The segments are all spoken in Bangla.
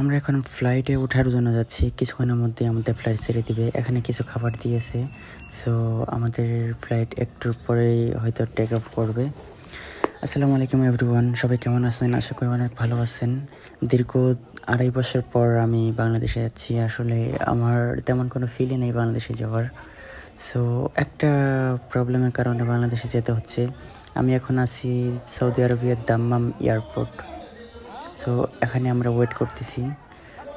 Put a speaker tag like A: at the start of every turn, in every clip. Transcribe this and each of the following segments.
A: আমরা এখন ফ্লাইটে ওঠার জন্য যাচ্ছি। কিছুক্ষণের মধ্যে আমাদের ফ্লাইট ছেড়ে দিবে। এখানে কিছু খাবার দিয়েছে। সো আমাদের ফ্লাইট একটু পরেই হয়তো টেক অফ করবে। আসসালামু আলাইকুম এভরিওয়ান সবাই কেমন আছেন? আশা করি অনেক ভালো আছেন। দীর্ঘ আড়াই বছর পর আমি বাংলাদেশে যাচ্ছি। আসলে আমার তেমন কোনো ফিলই নেই বাংলাদেশে যাওয়ার। সো একটা প্রবলেমের কারণে বাংলাদেশে যেতে হচ্ছে। আমি এখন আছি সৌদি আরবিয়ার দাম্মাম এয়ারপোর্ট সো এখানে আমরা ওয়েট করতেছি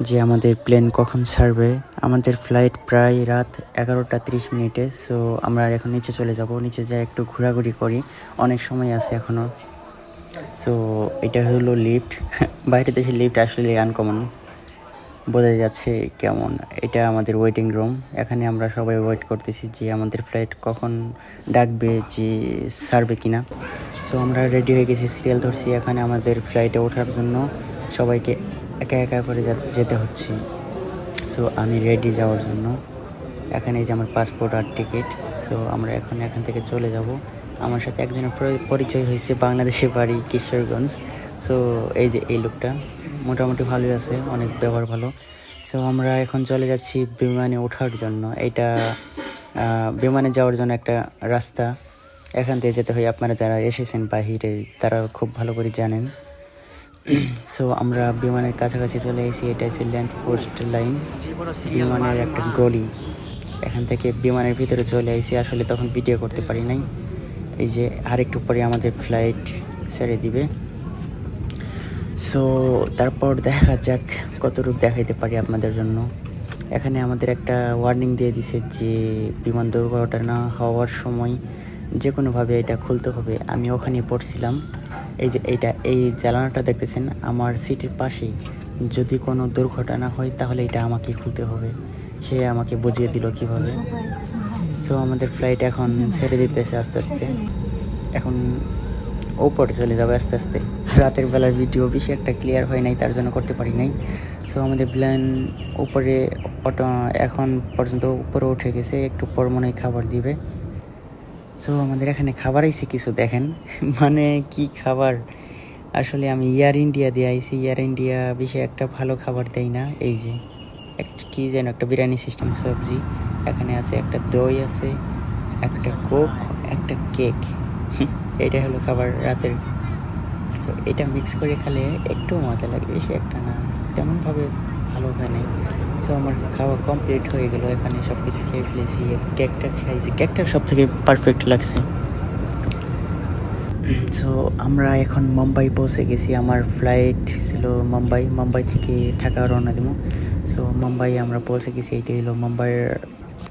A: যে আমাদের প্লেন কখন ছাড়বে। আমাদের ফ্লাইট প্রায় রাত এগারোটা তিরিশ মিনিটে। সো আমরা এখন নিচে চলে যাব। নিচে যাই একটু ঘোরাঘুরি করি। অনেক সময় আছে এখনও সো এটা হলো লিফট বাইরে দেশে লিফট আসলে আনকমন বোঝা যাচ্ছে কেমন। এটা আমাদের ওয়েটিং রুম এখানে আমরা সবাই ওয়েট করতেছি যে আমাদের ফ্লাইট কখন ডাকবে, যে ছাড়বে কিনা। সো আমরা রেডি হয়ে গেছি সিরিয়াল ধরছি এখানে আমাদের ফ্লাইটে ওঠার জন্য। সবাইকে একা একা করে যেতে হচ্ছে। সো আমি রেডি যাওয়ার জন্য। এখানে এই যে আমার পাসপোর্ট আর টিকিট সো আমরা এখন এখান থেকে চলে যাব। আমার সাথে একজনের পরিচয় হয়েছে বাংলাদেশে বাড়ি, কিশোরগঞ্জ। সো এই যে এই লোকটা মোটামুটি ভালোই আছে, অনেক ব্যবহার ভালো। সো আমরা এখন চলে যাচ্ছি বিমানে ওঠার জন্য। এটা বিমানে যাওয়ার জন্য একটা রাস্তা। এখান থেকে যেতে হয়। আপনারা যারা এসেছেন বাহিরে, তারা খুব ভালো করে জানেন। সো আমরা বিমানের কাছাকাছি চলে এসেছি। এটা হচ্ছে ল্যান্ড পোস্ট লাইন বিমানের একটা গলি। এখান থেকে বিমানের ভিতরে চলে এসেছি। আসলে তখন ভিডিও করতে পারি নাই। এই যে আরেকটু পরে আমাদের ফ্লাইট ছেড়ে দিবে। সো তারপর দেখা যাক কতটুকু দেখাইতে পারি আপনাদের জন্য। এখানে আমাদের একটা ওয়ার্নিং দিয়ে দিছে যে, বিমান দুর্ঘটনা হওয়ার সময় যে কোনোভাবে এটা খুলতে হবে। আমি ওখানে পড়ছিলাম। এই যে এইটা এই জ্বালানোটা দেখতেছেন, আমার সিটের পাশেই। যদি কোনো দুর্ঘটনা হয়, তাহলে এটা আমাকে খুলতে হবে। সে আমাকে বুঝিয়ে দিল কীভাবে। সো আমাদের ফ্লাইট এখন ছেড়ে দিতেছে আস্তে আস্তে। এখন ওপরে চলে যাবে আস্তে আস্তে। রাতের বেলার ভিডিও বেশি একটা ক্লিয়ার হয় নাই, তার জন্য করতে পারি নাই। সো আমাদের প্ল্যান উপরে অটো এখন পর্যন্ত উপরে উঠে গেছে। একটু পর মনে খাবার দিবে। সো আমাদের এখানে খাবার আইছে কিছু দেখেন। মানে কি খাবার? আসলে আমি ইয়ার ইন্ডিয়া দিয়ে আইছি। ইয়ার ইন্ডিয়া বেশি একটা ভালো খাবার দেয় না। এই যে একটা কি যেন একটা বিরিয়ানি সিস্টেম সবজি। এখানে আছে একটা দই আছে একটা কোক একটা কেক। এটা হলো খাবার রাতের। এটা মিক্স করে খেলে একটু মজা লাগে বেশি একটা না। তেমনভাবে ভালো হয় নাই। সো আমার খাওয়া কমপ্লিট হয়ে গেল। এখানে সব কিছু খেয়ে ফেলেছি। কেকটা খাইছি। কেকটা সব থেকে পারফেক্ট লাগছে। সো আমরা এখন মুম্বাই পৌঁছে গেছি। আমার ফ্লাইট ছিল মুম্বাই। মুম্বাই থেকে ঢাকা রওনা দিব। সো মুম্বাই আমরা পৌঁছে গেছি। এইটাই হলো মুম্বাইয়ের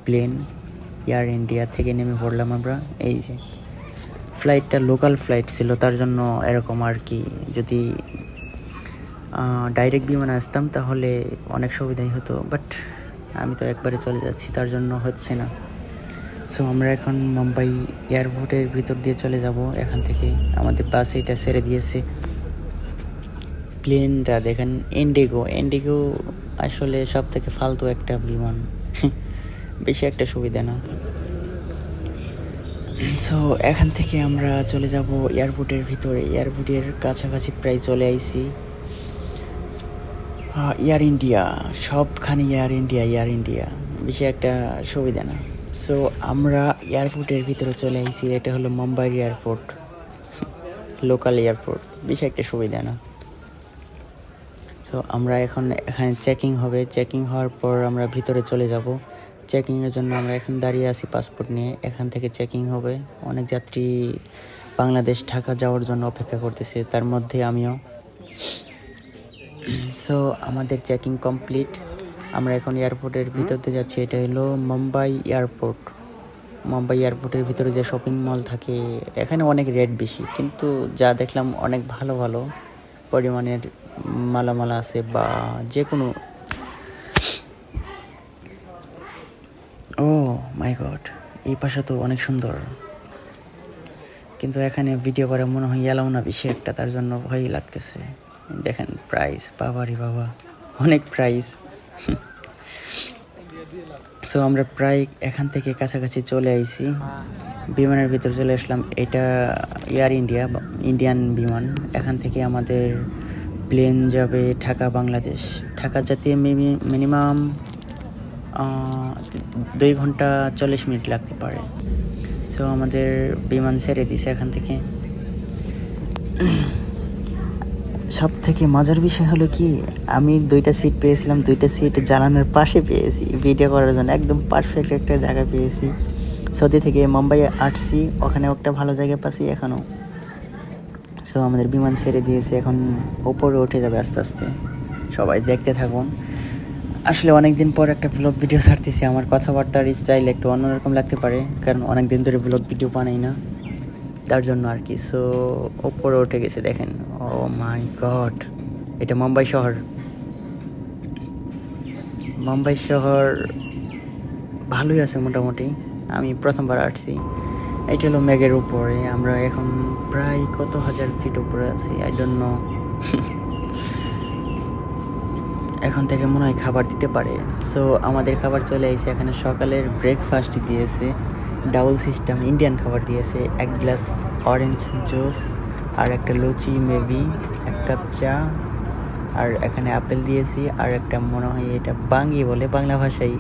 A: প্লেন এয়ার ইন্ডিয়া থেকে নেমে পড়লাম আমরা। এই যে ফ্লাইটটা লোকাল ফ্লাইট ছিল। তার জন্য এরকম আর কি। যদি ডাইরেক্ট বিমানে আসতাম, তাহলে অনেক সুবিধাই হতো বাট আমি তো একবারে চলে যাচ্ছি, তার জন্য হচ্ছে না। সো আমরা এখন মুম্বাই এয়ারপোর্টের ভিতর দিয়ে চলে যাব, এখান থেকে। আমাদের বাস এটা ছেড়ে দিয়েছে। প্লেনটা দেখেন ইন্ডিগো ইন্ডিগো আসলে সব থেকে ফালতু একটা বিমান। বেশি একটা সুবিধা না। সো এখান থেকে আমরা চলে যাব এয়ারপোর্টের ভিতরে। এয়ারপোর্টের কাছাকাছি প্রায় চলে আইছি। এয়ার ইন্ডিয়া সবখানে এয়ার ইন্ডিয়া এয়ার ইন্ডিয়া বেশি একটা সুবিধা না। সো আমরা এয়ারপোর্টের ভিতরে চলে আইছি, এটা হলো মুম্বাই এয়ারপোর্ট লোকাল এয়ারপোর্ট বেশি একটা সুবিধা না। সো আমরা এখন এখানে চেকিং হবে চেকিং হওয়ার পর আমরা ভিতরে চলে যাব। চেকিংয়ের জন্য আমরা এখন দাঁড়িয়ে আছি পাসপোর্ট নিয়ে। এখান থেকে চেকিং হবে। অনেক যাত্রী বাংলাদেশ, ঢাকা যাওয়ার জন্য অপেক্ষা করতেছে। তার মধ্যে আমিও। সো আমাদের চেকিং কমপ্লিট আমরা এখন এয়ারপোর্টের ভিতর দিয়ে যাচ্ছি। এটা হলো মুম্বাই এয়ারপোর্ট মুম্বাই এয়ারপোর্টের ভিতরে যে শপিং মল থাকে, এখানে অনেক রেট বেশি। কিন্তু যা দেখলাম, অনেক ভালো ভালো পরিমাণের মালামাল আছে বা যে কোনো ও মাই গড এই পাশে তো অনেক সুন্দর। কিন্তু এখানে ভিডিও করে মনে হয় এলাও না বেশি একটা, তার জন্য ভয়ই লাগতেছে। দেখেন প্রাইস বাবারি বাবা, অনেক প্রাইস সো আমরা প্রায় এখান থেকে কাছাকাছি চলে আইছি। বিমানের ভিতর চলে আসলাম। এটা এয়ার ইন্ডিয়া ইন্ডিয়ান বিমান। এখান থেকে আমাদের প্লেন যাবে ঢাকা, বাংলাদেশ। ঢাকা যেতে মিনিমাম দুই ঘণ্টা চল্লিশ মিনিট লাগতে পারে। সো আমাদের বিমান ছেড়ে দিছে এখান থেকে। সব থেকে মজার বিষয় হলো কি, আমি দুইটা সিট পেয়েছিলাম, দুইটা সিট জানানোর পাশে পেয়েছি ভিডিও করার জন্য, একদম পারফেক্ট একটা জায়গা পেয়েছি। সৌদি থেকে মুম্বাইয়ে আসছি, ওখানে একটা ভালো জায়গা পাচ্ছি এখনও সো আমাদের বিমান ছেড়ে দিয়েছে, এখন ওপরে উঠে যাবে আস্তে আস্তে। সবাই দেখতে থাকুন। আসলে অনেক দিন পর একটা ব্লগ ভিডিও ছাড়তেছি, আমার কথাবার্তার স্টাইল একটু অন্যরকম লাগতে পারে, কারণ অনেক দিন ধরে ব্লগ ভিডিও বানাই না। তার জন্য আর কি। সো ওপরে উঠে গেছে, দেখেন। ও মাই গড এটা মুম্বাই শহর। মুম্বাই শহর ভালোই আছে মোটামুটি। আমি প্রথমবার আসছি। এটা হলো মেঘের উপরে। আমরা এখন প্রায় কত হাজার ফিট উপরে আছি? আই ডোন্ট নো এখন থেকে মনে হয় খাবার দিতে পারে। সো আমাদের খাবার চলে এসেছে এখানে সকালের ব্রেকফাস্ট দিয়েছে। ডাবল সিস্টেম ইন্ডিয়ান খাবার দিয়েছে, এক গ্লাস অরেঞ্জ জুস আর একটা লুচি মেবি এক কাপ চা আর এখানে আপেল দিয়েছি আর একটা মনে হয় এটা বাঙ্গি বলে, বাংলা ভাষায়।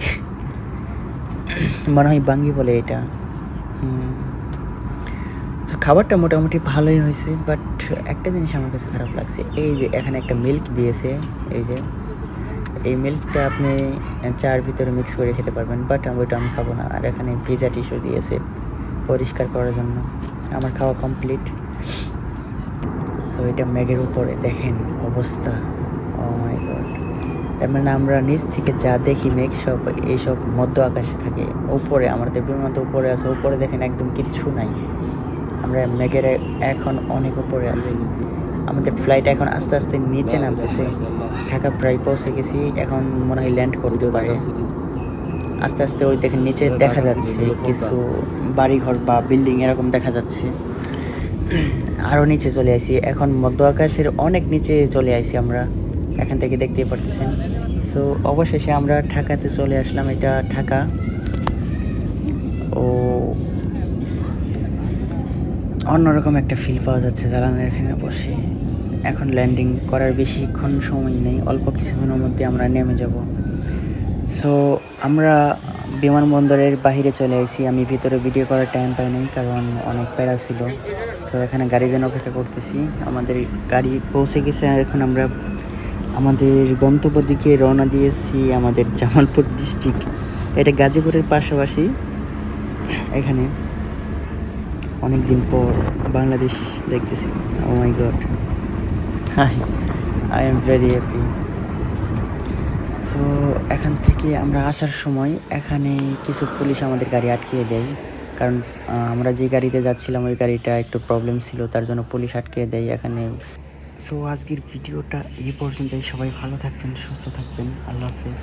A: মনে হয় বাঙ্গি বলে এটা। তো খাবারটা মোটামুটি ভালোই হয়েছে বাট একটা জিনিস আমার কাছে খারাপ লাগছে, এই যে এখানে একটা মিল্ক দিয়েছে, এই যে এই মিল্কটা আপনি চার ভিতরে মিক্স করে খেতে পারবেন। বাট আমি ওইটা আমি খাব না। আর এখানে ভিজা টিস্যু দিয়েছে পরিষ্কার করার জন্য। আমার খাওয়া কমপ্লিট তো এটা মেঘের উপরে দেখেন অবস্থা। ও গড তার মানে আমরা নিচ থেকে যা দেখি মেঘ সব এইসব মধ্য আকাশে থাকে। উপরে, আমাদের বিমান তো উপরে আছে। উপরে দেখেন একদম কিচ্ছু নাই। আমরা মেঘের এখন অনেক উপরে আছি। আমাদের ফ্লাইট এখন আস্তে আস্তে নিচে নামতেছে। ঢাকা প্রায় পৌঁছে গেছি, এখন মনে হয় ল্যান্ড করতে পারে। আস্তে আস্তে ওই দেখেন নিচে দেখা যাচ্ছে কিছু বাড়িঘর বা বিল্ডিং এরকম দেখা যাচ্ছে। আরও নিচে চলে আসি এখন মধ্য আকাশের অনেক নিচে চলে আসি আমরা। এখান থেকে দেখতেই পারতেছেন। সো অবশেষে আমরা ঢাকাতে চলে আসলাম। এটা ঢাকা। ও অন্যরকম একটা ফিল পাওয়া যাচ্ছে জ্বালানোর এখানে বসে। এখন ল্যান্ডিং করার বেশিক্ষণ সময় নেই, অল্প কিছুক্ষণের মধ্যে আমরা নেমে যাব। সো আমরা বিমানবন্দরের বাহিরে চলে আসি আমি ভিতরে ভিডিও করার টাইম পাই নাই, কারণ অনেক প্যারা ছিল। সো এখানে গাড়ির জন্য অপেক্ষা করতেছি। আমাদের গাড়ি পৌঁছে গেছে, এখন আমরা আমাদের গন্তব্য দিকে রওনা দিয়েছি আমাদের জামালপুর ডিস্ট্রিক্ট এটা গাজীপুরের পাশাপাশি এখানে। অনেক দিন পর বাংলাদেশ দেখতেছি। ও my god hi I am very happy so এখান থেকে আমরা আসার সময় এখানে কিছু পুলিশ আমাদের গাড়ি আটকিয়ে দেয়। কারণ আমরা যে গাড়িতে যাচ্ছিলাম ওই গাড়িটা একটু প্রবলেম ছিল তার জন্য পুলিশ আটকিয়ে দেয় এখানে। সো আজকের ভিডিওটা এই পর্যন্তই। সবাই ভালো থাকবেন সুস্থ থাকবেন। আল্লাহ হাফেজ।